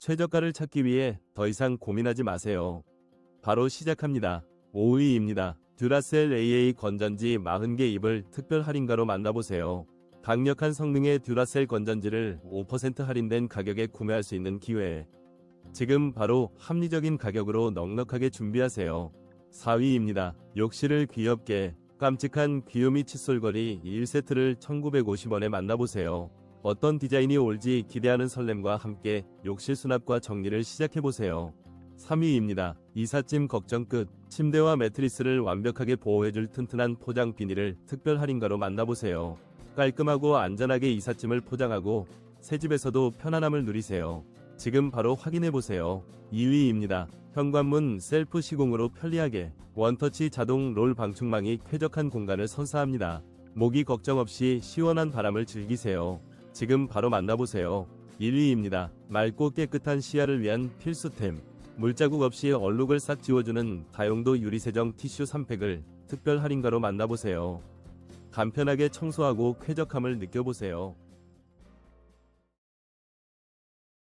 최저가를 찾기 위해 더 이상 고민하지 마세요. 바로 시작합니다. 5위입니다. 듀라셀 AA 건전지 40개 입을 특별 할인가로 만나보세요. 강력한 성능의 듀라셀 건전지를 5% 할인된 가격에 구매할 수 있는 기회. 지금 바로 합리적인 가격으로 넉넉하게 준비하세요. 4위입니다. 욕실을 귀엽게 깜찍한 귀요미 칫솔거리 1세트를 1950원에 만나보세요. 어떤 디자인이 올지 기대하는 설렘과 함께 욕실 수납과 정리를 시작해보세요. 3위입니다. 이삿짐 걱정 끝. 침대와 매트리스를 완벽하게 보호해줄 튼튼한 포장 비닐을 특별 할인가로 만나보세요. 깔끔하고 안전하게 이삿짐을 포장하고 새 집에서도 편안함을 누리세요. 지금 바로 확인해보세요. 2위입니다. 현관문 셀프 시공으로 편리하게 원터치 자동 롤 방충망이 쾌적한 공간을 선사합니다. 모기 걱정 없이 시원한 바람을 즐기세요. 지금 바로 만나보세요. 1위입니다. 맑고 깨끗한 시야를 위한 필수템. 물자국 없이 얼룩을 싹 지워주는 다용도 유리세정 티슈 3팩을 특별 할인가로 만나보세요. 간편하게 청소하고 쾌적함을 느껴보세요.